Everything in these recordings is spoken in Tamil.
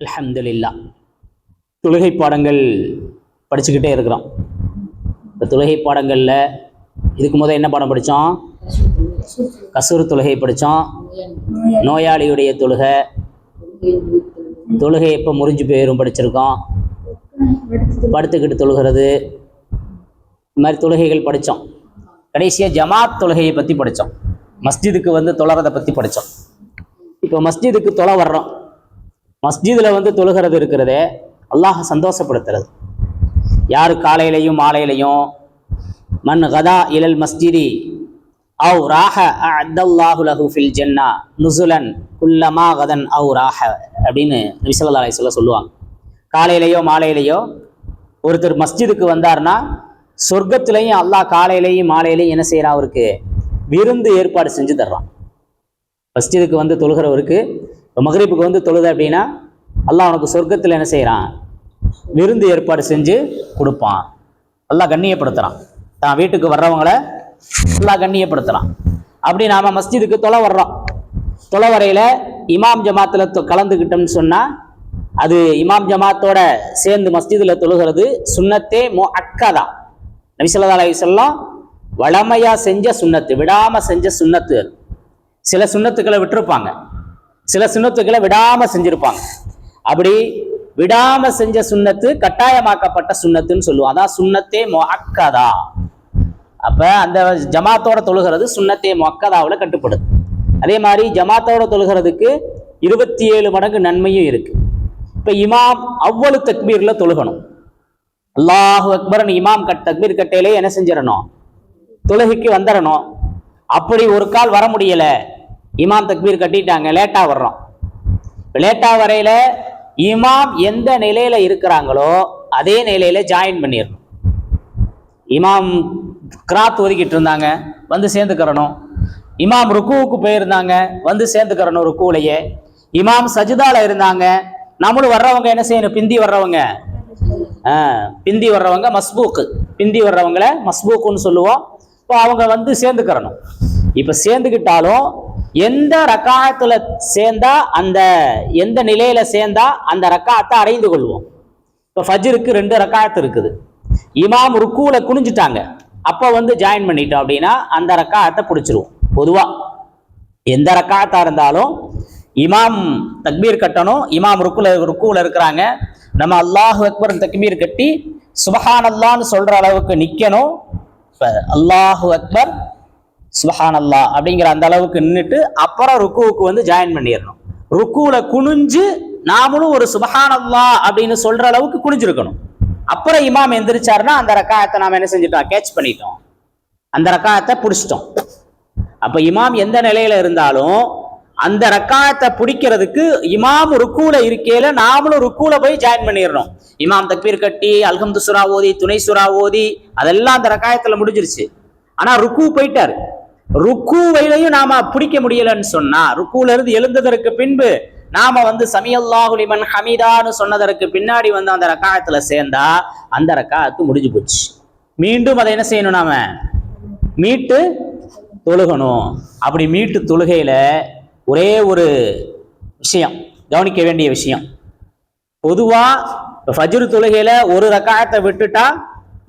அலமதுல்லா தொழுகை பாடங்கள் படிச்சுக்கிட்டே இருக்கிறோம் இந்த தொழுகை பாடங்களில் இதுக்கு முதல் என்ன பாடம் படித்தோம் கசூர் தொழுகை படித்தோம் நோயாளியுடைய தொழுகை. தொழுகை எப்போ முறிஞ்சு போயிடும் படிச்சிருக்கோம் படுத்துக்கிட்டு தொழுகிறது. இந்த மாதிரி தொழுகைகள் படித்தோம் கடைசியாக ஜமாத் தொழுகையை பற்றி படித்தோம் மஸ்ஜிதுக்கு வந்து தொழறதை பற்றி படித்தோம் இப்போ மஸ்ஜிதுக்கு தொலை வர்றோம் மஸ்ஜிதில் வந்து தொழுகிறது இருக்கிறதே அல்லாஹ் சந்தோஷப்படுத்துறது. யார் காலையிலையும் மாலையிலையும் மண் கதா இலல் மஸ்ஜிதி அவு ராஹ அத்தல்லாஹு லஹு ஃபில் ஜென்னா நுசுலன் குல்லமா கதன் அவு ராஹ அப்படின்னு நபிசல்லா சொல்ல சொல்லுவாங்க. காலையிலையோ மாலையிலையோ ஒருத்தர் மஸ்ஜிதுக்கு வந்தார்னா சொர்க்கத்திலையும் அல்லாஹ் காலையிலையும் மாலையிலையும் என்ன செய்கிறான் அவருக்கு? விருந்து ஏற்பாடு செஞ்சு தர்றான். மஸ்ஜிதுக்கு வந்து தொழுகிறவருக்கு இப்போ மகரிப்புக்கு வந்து தொழுத அப்படின்னா அல்லாஹ் உனக்கு சொர்க்கத்தில் என்ன செய்கிறான் விருந்து ஏற்பாடு செஞ்சு கொடுப்பான். அல்லாஹ் கண்ணியப்படுத்துகிறான் தான் வீட்டுக்கு வர்றவங்கள அல்லாஹ் கண்ணியப்படுத்துகிறான் அப்படி நாம் மஸ்ஜிதுக்கு தொலை வர்றோம். தொலை வரையில் இமாம் ஜமாத்தில் கலந்துக்கிட்டோம்னு சொன்னால் அது இமாம் ஜமாத்தோட சேர்ந்து மஸ்ஜிதில் தொழுகிறது சுன்னத்தே மோ அக்கா தான் நபிசல்லா அலையம் வளமையாக செஞ்ச சுண்ணத்து விடாமல் செஞ்ச சுண்ணத்து. சில சுண்ணத்துக்களை விட்டுருப்பாங்க. சில சுண்ணத்துக்களை விடாமல் செஞ்சுருப்பாங்க. அப்படி விடாமல் செஞ்ச சுண்ணத்து கட்டாயமாக்கப்பட்ட சுண்ணத்துன்னு சொல்லுவோம். அதான் சுண்ணத்தே மொக்கதா அப்போ அந்த ஜமாத்தோட தொழுகிறது சுண்ணத்தே மொக்கதாவில் கட்டுப்படுது. அதே மாதிரி ஜமாத்தோட தொழுகிறதுக்கு இருபத்தி ஏழு மடங்கு நன்மையும் இருக்கு. இப்போ இமாம் அவ்வளவு தக்மீரில் தொழுகணும். அல்லாஹு அக்பரன் இமாம் கட் தக்பீர் கட்டையிலே என்ன செஞ்சிடணும்? தொழுகைக்கு வந்துடணும். அப்படி ஒரு கால் வர முடியல. இமாம் தக்பீர் கட்டிட்டாங்க லேட்டா வர்றோம். லேட்டா வரையில இமாம் எந்த நிலையில இருக்கிறாங்களோ அதே நிலையில ஜாயின் பண்ணிடணும். இமாம் கிராத் ஒதுக்கிட்டு இருந்தாங்க வந்து சேர்ந்துக்கிறணும். இமாம் ருக்குவுக்கு போயிருந்தாங்க வந்து சேர்ந்துக்கிறணும் ருக்குவுலையே. இமாம் சஜிதால இருந்தாங்க நம்மளும் வர்றவங்க என்ன செய்யணும்? பிந்தி வர்றவங்க. பிந்தி வர்றவங்க மஸ்பூக்கு. பிந்தி வர்றவங்கள மஸ்பூக்குன்னு சொல்லுவோம். இப்போ அவங்க வந்து சேர்ந்துக்கிறணும். இப்போ சேர்ந்துக்கிட்டாலும் எந்த ரக்காயத்துல சேர்ந்தா அந்த எந்த நிலையில சேர்ந்தா அந்த ரக்காயத்தை அடைந்து கொள்வோம். இப்போ ஃபஜ்ருக்கு ரெண்டு ரக்காயத்து இருக்குது. இமாம் ருக்கூல குனிஞ்சிட்டாங்க. அப்போ வந்து ஜாயின் பண்ணிட்டோம் அப்படின்னா அந்த ரக்காயத்தை பிடிச்சிருவோம். பொதுவாக எந்த ரக்காத்தா இருந்தாலும் இமாம் தக்பீர் கட்டணும். இமாம் ருக்குல ருக்குல இருக்கிறாங்க. நம்ம அல்லாஹ் அக்பர் தக்பீர் கட்டி சுபஹான் அல்லான்னு சொல்ற அளவுக்கு நிற்கணும் இப்போ அல்லாஹு அக்பர் சுபஹான் அப்படிங்கிற அந்த அளவுக்கு நின்றுட்டு அப்புறம் ருக்குவுக்கு வந்து ஜாயின் பண்ணிடணும். ருக்குவில் குனிஞ்சு நாமளும் ஒரு சுபஹான் அப்படின்னு சொல்ற அளவுக்கு குனிஞ்சிருக்கணும். அப்புறம் இமாம் எந்திரிச்சாருன்னா அந்த ரக்காயத்தை நாம் என்ன செஞ்சுட்டோம்? கேட்ச் பண்ணிட்டோம். அந்த ரக்காயத்தை பிடிச்சிட்டோம். அப்போ இமாம் எந்த நிலையில இருந்தாலும் அந்த ரக்காயத்தை பிடிக்கிறதுக்கு இமாம் ருக்கூல இருக்கையில நாமளும் ருக்கூல போய் ஜாயின் பண்ணிடணும். இமாம் தக்பீர் கட்டி அல்ஹம்து சுரா ஓதி துணை சுரா ஓதி அதெல்லாம் அந்த ரக்காயத்தில் முடிஞ்சிருச்சு. ஆனால் ருக்கு போயிட்டாரு. ருக்குவையிலையும் நாம பிடிக்க முடியலன்னு சொன்னா ருக்குல இருந்து எழுந்ததற்கு பின்பு நாம வந்து சமியல்லாஹுலிமன் ஹமீதான்னு சொன்னதற்கு பின்னாடி வந்து அந்த ரக்காயத்துல சேர்ந்தா அந்த ரக்காயத்து முடிஞ்சு போச்சு. மீண்டும் அதை என்ன செய்யணும் நாம? மீட்டு தொழுகணும். அப்படி மீட்டு தொழுகையில ஒரே ஒரு விஷயம் கவனிக்க வேண்டிய விஷயம். பொதுவா ஃபஜ்ரு தொழுகையில ஒரு ரக்காயத்தை விட்டுட்டா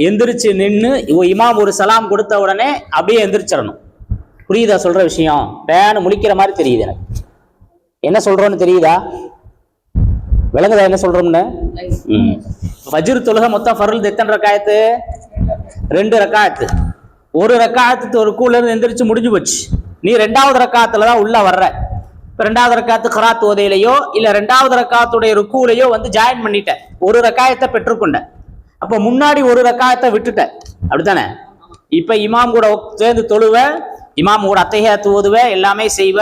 எந்திரிச்சு நின்று இமாம் ஒரு சலாம் கொடுத்த உடனே அப்படியே எந்திரிச்சிடணும். புரியுதா சொல்ற விஷயம்? பேனு முழிக்கிற மாதிரி தெரியுது எனக்கு. என்ன சொல்றோன்னு தெரியுதா? விளங்குதா என்ன சொல்றோம்னு? வஜ்ரு தொழுக மொத்தம் ஃபருள் எத்தனை ரக்காயத்து? ரெண்டு ரக்காயத்து. ஒரு ரக்காயத்து ஒரு கூல இருந்து எந்திரிச்சு முடிஞ்சு போச்சு. நீ ரெண்டாவது ரக்காத்துல தான் உள்ள வர்ற. இப்ப ரெண்டாவது ரக்காத்து கராத் ஓதையிலையோ இல்ல ரெண்டாவது ரக்காத்துடைய ருக்குலையோ வந்து ஜாயின் பண்ணிட்ட. ஒரு ரக்காயத்தை பெற்றுக்கொண்ட. அப்ப முன்னாடி ஒரு ரக்காயத்தை விட்டுட்ட. அப்படித்தானே? இப்ப இமாம் கூட சேர்ந்து தொழுவ இமாம் கூட அத்தகைய தூதுவ எல்லாமே செய்வ.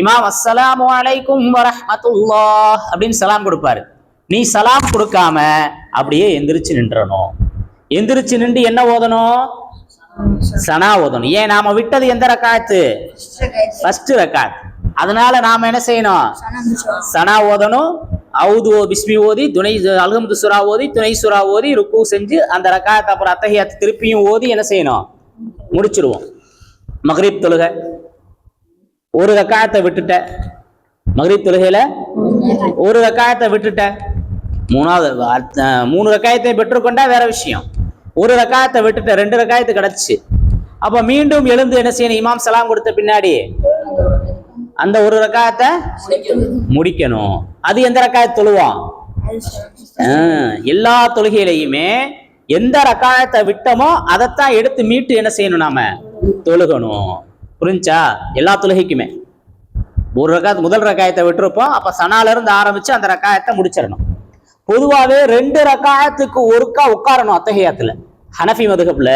இமாம் அஸ்ஸலாமு அலைக்கும் வரஹ்மத்துல்லாஹ் அப்படின்னு சலாம் கொடுப்பாரு. நீ சலாம் கொடுக்காம அப்படியே எந்திரிச்சு நின்றணும். எந்திரிச்சு நின்று என்ன ஓதணும்? சனா ஓதணும். ஏன் நாம விட்டது எந்த ரக்காத்து? ஃபர்ஸ்ட் ரக்காத். அதனால நாம என்ன செய்யணும்? சனா ஓதணும். அவுது ஓ பிஸ்மி ஓதி துணை அல்ஹம்து சுரா ஓதி துணை சுரா ஓதி ருக்கு செஞ்சு அந்த ரக்காயத்தை அப்புறம் அத்தகைய திருப்பியும் ஓதி என்ன செய்யணும்? முடிச்சிருவோம். மகரீப் தொழுகை. ஒரு ரக்காயத்தை விட்டுட்ட. மகரீப் தொழுகையில ஒரு ரக்காயத்தை விட்டுட்ட. மூணாவது மூணு ரக்காயத்தை பெற்றுக்கொண்டா வேற விஷயம். ஒரு ரக்காயத்தை விட்டுட்ட ரெண்டு ரக்காயத்து கிடைச்சு. அப்ப மீண்டும் எழுந்து என்ன செய்யணும்? இமாம் சலாம் கொடுத்த பின்னாடி அந்த ஒரு ரக்காயத்தை முடிக்கணும். அது எந்த ரக்காயத்தை தொழுவான் எல்லா தொழுகையிலையுமே எந்த ரக்காயத்தை விட்டோமோ அதைத்தான் எடுத்து மீட்டு என்ன செய்யணும் நாம? தொழுகணும். புரிஞ்சா? எல்லா தொழுகைக்குமே. ஒரு ரக்காயத்து முதல் ரக்காயத்தை விட்டுருப்போம். அப்போ சனால ஆரம்பித்து அந்த ரக்காயத்தை முடிச்சிடணும். பொதுவாகவே ரெண்டு ரக்காயத்துக்கு ஒருக்கா உட்காரணும் அத்தகையாத்துல ஹனஃபி மதுகப்பில்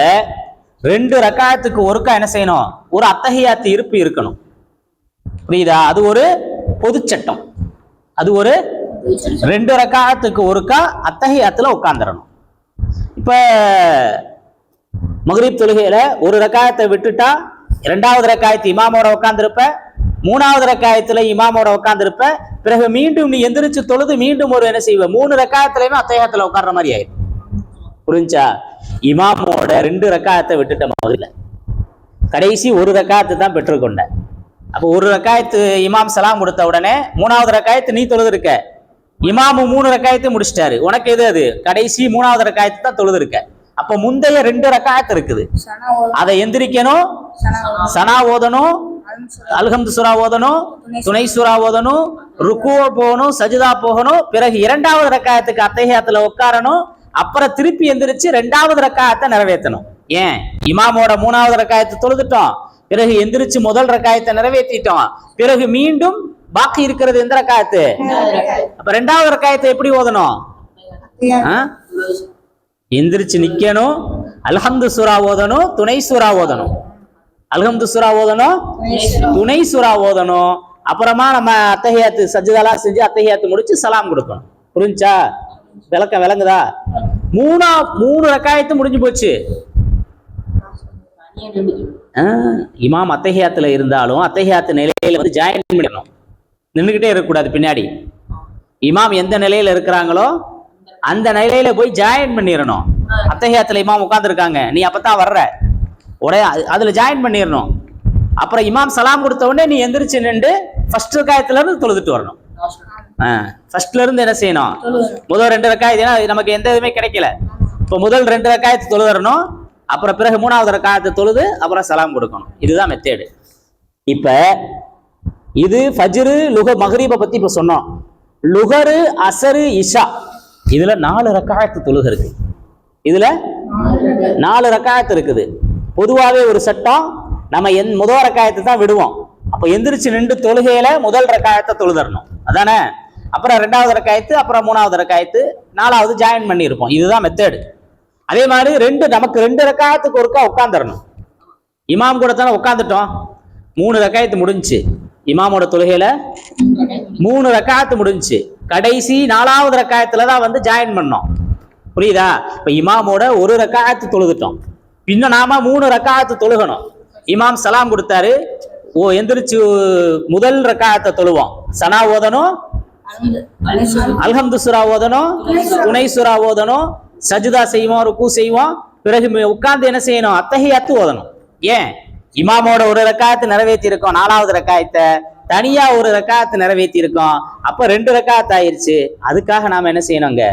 ரெண்டு ரக்காயத்துக்கு ஒருக்கா என்ன செய்யணும்? ஒரு அத்தகையாத்து இருப்பு இருக்கணும். புரியுதா? அது ஒரு பொதுச்சட்டம் அது ஒரு ரெண்டு ரக்காயத்துக்கு ஒருக்கா அத்தகையாத்தில் உட்காந்துடணும் இப்போ மகரிப் தொழுகையில ஒரு ரக்காயத்தை விட்டுட்டா இரண்டாவது ரக்காயத்து இமாமோட உட்காந்துருப்ப மூணாவது ரக்காயத்துல இமாமோட உட்காந்துருப்ப பிறகு மீண்டும் நீ எந்திரிச்சு தொழுது மீண்டும் ஒரு என்ன செய்வ? மூணு ரக்காயத்துலயுமே அத்தகையத்துல உட்கார்ற மாதிரி ஆயிடும். புரிஞ்சா? இமாமோட ரெண்டு ரக்காயத்தை விட்டுட்ட மகரில கடைசி ஒரு ரக்காயத்தை தான் பெற்றுக்கொண்ட அப்போ ஒரு ரக்காயத்து இமாம் சலாம் கொடுத்த உடனே மூணாவது ரக்காயத்து நீ தொழுது இருக்க இமாமு மூணு ரக்காயத்தை முடிச்சிட்டாரு. உனக்கு எது அது? கடைசி மூணாவது ரக்காயத்து தான் தொழுது இருக்க அப்ப முந்தைய ரெண்டு ரக்காயத்து இருக்குது. அதை எந்திரிக்கணும். சனா ஓதணும். அல்ஹம்து சுரா ஓதணும். துணை சுரா ஓதணும். ருக்குவ போகணும். சஜிதா போகணும். பிறகு இரண்டாவது ரக்காயத்துக்கு அத்தகையத்துல உட்காரணும். அப்புறம் திருப்பி எந்திரிச்சு ரெண்டாவது ரக்காயத்தை நிறைவேற்றணும். ஏன்? இமாமோட மூணாவது ரக்காயத்தை தொழுதுட்டோம். பிறகு எந்திரிச்சு முதல் ரக்காயத்தை நிறைவேற்றிட்டோம். பிறகு மீண்டும் பாக்கி இருக்கிறது எந்த ரக்காயத்து? அப்ப ரெண்டாவது ரக்காயத்தை எப்படி ஓதணும்? எந்திரிச்சு நிக்கணும். அல்ஹம்து சூரா ஓதணும் துணை சூரா ஓதணும். அல்ஹம்து சுரா ஓதணும் துணை சுரா ஓதணும். அப்புறமா நம்ம அத்தகையாத்து சஜ்ஜதெல்லாம் செஞ்சு அத்தகையாத்து முடிச்சு சலாம் கொடுக்கணும். புரிஞ்சா? விளக்க விளங்குதா? மூணா மூணு ரக்காயத்து முடிஞ்சு போச்சு. இமாம் அத்தகையாத்துல இருந்தாலும் அத்தகையாத்து நிலையில வந்து ஜாயின் பண்ணிடணும். நின்றுகிட்டே இருக்கக்கூடாது பின்னாடி. இமாம் எந்த நிலையில இருக்கிறாங்களோ அந்த நிலையில போய் ஜாயின் பண்ணிடணும் அத்தகையாத்துல இமாம் உட்காந்துருக்காங்க நீ அப்பதான் வர்ற. உடனே அது- அதுல ஜாயின் பண்ணிடணும் அப்புறம் இமாம் சலாம் கொடுத்த உடனே நீ எந்திரிச்சு நின்று ஃபர்ஸ்ட் ரக்காயத்துல இருந்து தொழுதுட்டு வரணும். ஃபர்ஸ்ட்ல இருந்து என்ன செய்யணும்? முதல் ரெண்டு ரக்காயத்து ஏன்னா நமக்கு எந்த இதுவுமே கிடைக்கல. இப்போ முதல் ரெண்டு ரக்காயத்து தொழுதரணும். அப்புறம் பிறகு மூணாவது ரக்காயத்தை தொழுது அப்புறம் சலாம் கொடுக்கணும். இதுதான் மெத்தேடு இப்ப இது ஃபஜ்ரு லுக மஹரீபை பத்தி இப்ப சொன்னோம். லுகரு அசரு இஷா. இதுல நாலு ரக்காயத்து தொழுக இருக்கு. இதுல நாலு ரக்காயத்து இருக்குது. பொதுவாகவே ஒரு சட்டம் நம்ம என் முதல் ரக்காயத்தை தான் விடுவோம். அப்போ எந்திரிச்சு நின்று தொழுகையில முதல் ரக்காயத்தை தொழுதரணும். அதானே? அப்புறம் ரெண்டாவது ரக்காயத்து அப்புறம் மூணாவது ரக்காயத்து நாலாவது ஜாயின் பண்ணியிருப்போம். இதுதான் மெத்தேடு அதே மாதிரி ரெண்டு நமக்கு ரெண்டு ரக்காயத்துக்கு ஒருக்கா உட்காந்துடணும் இமாம் கூட தானே உட்காந்துட்டோம் மூணு ரக்காயத்து முடிஞ்சு இமாமோட தொழுகையில மூணு ரக்காயத்து முடிஞ்சுச்சு. கடைசி நாலாவது ரக்காயத்தில் தான் வந்து ஜாயின் பண்ணோம். புரியுதா? இப்போ இமாமோட ஒரு ரக்காயத்து தொழுதுட்டோம். பின்ன நாம மூணு ரக்காயத்து தொழுகணும். இமாம் சலாம் கொடுத்தாரு ஓ எந்திரிச்சு முதல் ரக்காயத்தை தொழுவோம். சனா ஓதனும் அல்ஹம்து சுரா ஓதனும் துணை சுரா ஓதனும் சஜிதா செய்வோம் ருக்கு செய்வோம். பிறகு உட்கார்ந்து என்ன செய்யணும்? அத்தகைய அத்து ஓதணும். ஏன்? இமாமோட ஒரு ரக்காயத்தை நிறைவேற்றி இருக்கோம் நாலாவது ரக்காயத்தை. தனியா ஒரு ரக்காயத்தை நிறைவேற்றி இருக்கோம் அப்ப ரெண்டு ரக்காயத்து ஆயிருச்சு அதுக்காக நாம என்ன செய்யணுங்க?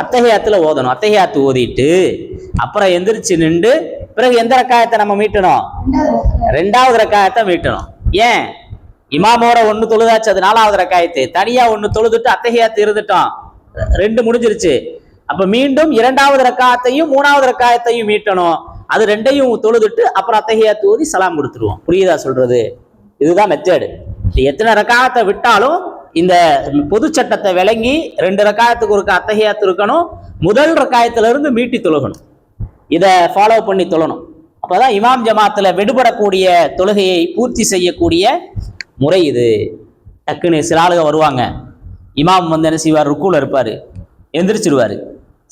அத்தகையாத்துல ஓதணும். அத்தகையாத்து ஓதிட்டு அப்புறம் எந்திரிச்சு நின்று பிறகு எந்த ரக்காயத்தை நம்ம மீட்டணும்? ரெண்டாவது ரக்காயத்தை மீட்டணும். ஏன்? இமாமோட ஒண்ணு தொழுதாச்சு அது நாலாவது ரக்காயத்து. தனியா ஒண்ணு தொழுதுட்டு அத்தகையாத்து இருந்துட்டோம். ரெண்டு முடிஞ்சிருச்சு. அப்ப மீண்டும் இரண்டாவது ரக்காயத்தையும் மூணாவது ரக்காயத்தையும் மீட்டணும். அது ரெண்டையும் தொழுதுட்டு அப்புறம் அத்தகையாத்து ஓதி சலாம் கொடுத்துருவோம். புரியுதா சொல்றது? இதுதான் மெத்தேடு எத்தனை ரக்காயத்தை விட்டாலும் இந்த பொது சட்டத்தை விளங்கி ரெண்டு ரக்காயத்துக்கு ஒரு அத்தகையாத்து இருக்கணும். முதல் ரக்காயத்திலிருந்து மீட்டி தொழுகணும். இதை ஃபாலோ பண்ணி தொழணும். அப்போதான் இமாம் ஜமாத்தில் விடுபடக்கூடிய தொழுகையை பூர்த்தி செய்யக்கூடிய முறை இது. டக்குன்னு சில ஆளுக வருவாங்க. இமாம் வந்து என்ன செய்வார்? ருக்குல இருப்பார். எந்திரிச்சிருவார்.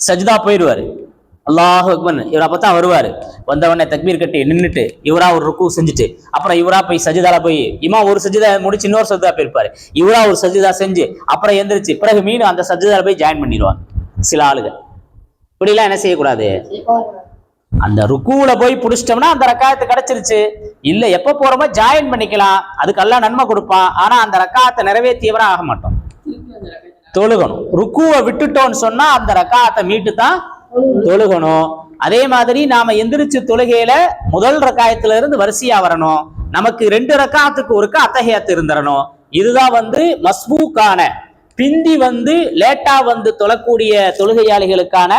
சஜிதா போயிடுவாரு. அல்லாஹ் அக்பர். இவர் அப்பதான் வருவாரு. வந்தவொடனே தக்பீர் கட்டி நின்னுட்டு இவரா ஒரு ருக்கு செஞ்சுட்டு அப்புறம் இவரா போய் சஜிதால போய் இமா ஒரு சஜிதா முடிச்சு இன்னொரு சஜிதா போயிருப்பாரு. இவரா ஒரு சஜிதா செஞ்சு அப்புறம் எந்திரிச்சு பிறகு மீண்டும் அந்த சஜிதால போய் ஜாயின் பண்ணிடுவாங்க சில ஆளுங்க இப்படிலாம் என்ன செய்யக்கூடாது? அந்த ருக்குல போய் புடிச்சிட்டோம்னா அந்த ரக்காயத்து கிடைச்சிருச்சு. இல்ல எப்ப போறோமோ ஜாயின் பண்ணிக்கலாம். அதுக்கு எல்லாம் நன்மை கொடுப்பான். ஆனா அந்த ரக்காயத்தை நிறைவேற்றியவரா ஆக மாட்டோம். தொழுகணும். ருக்குவை விட்டுட்டோம்னு சொன்னா அந்த ரக்காயத்தை மீட்டு தான் தொழுகணும். அதே மாதிரி நாம எந்திரிச்சு தொழுகையில முதல் ரக்காயத்துல இருந்து வரிசையா வரணும். நமக்கு ரெண்டு ரக்காயத்துக்கு ஒருக்க அத்தகையத்து இருந்துடணும் இதுதான் வந்து மஸ்பூக்கான பிந்தி வந்து லேட்டா வந்து தொழக்கூடிய தொழுகையாளிகளுக்கான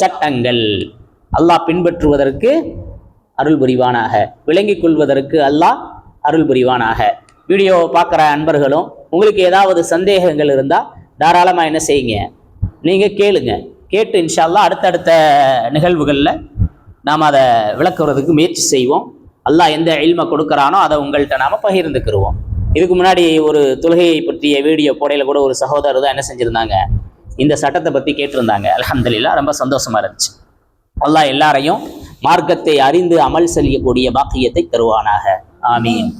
சட்டங்கள். அல்லாஹ் பின்பற்றுவதற்கு அருள் புரிவானாக. விளங்கிக் கொள்வதற்கு அல்லாஹ் அருள் புரிவானாக. வீடியோ பார்க்குற அன்பர்களும் உங்களுக்கு ஏதாவது சந்தேகங்கள் இருந்தால் தாராளமாக என்ன செய்யுங்க? நீங்கள் கேளுங்க. கேட்டு இன்ஷால்லா அடுத்தடுத்த நிகழ்வுகளில் நாம் அதை விளக்குறதுக்கு முயற்சி செய்வோம். அல்லாஹ் எந்த இல்மை கொடுக்குறானோ அதை உங்கள்கிட்ட நாம் பகிர்ந்துக்கிருவோம். இதுக்கு முன்னாடி ஒரு தொழுகையை பற்றிய வீடியோ போடையில் கூட ஒரு சகோதரர் தான் என்ன செஞ்சுருந்தாங்க? இந்த சட்டத்தை பற்றி கேட்டிருந்தாங்க. அலமதுல்லா ரொம்ப சந்தோஷமா இருந்துச்சு. அல்லாஹ் எல்லாரையும் மார்க்கத்தை அறிந்து அமல் செய்யக்கூடிய பாக்கியத்தை தருவானாக. ஆமீன்.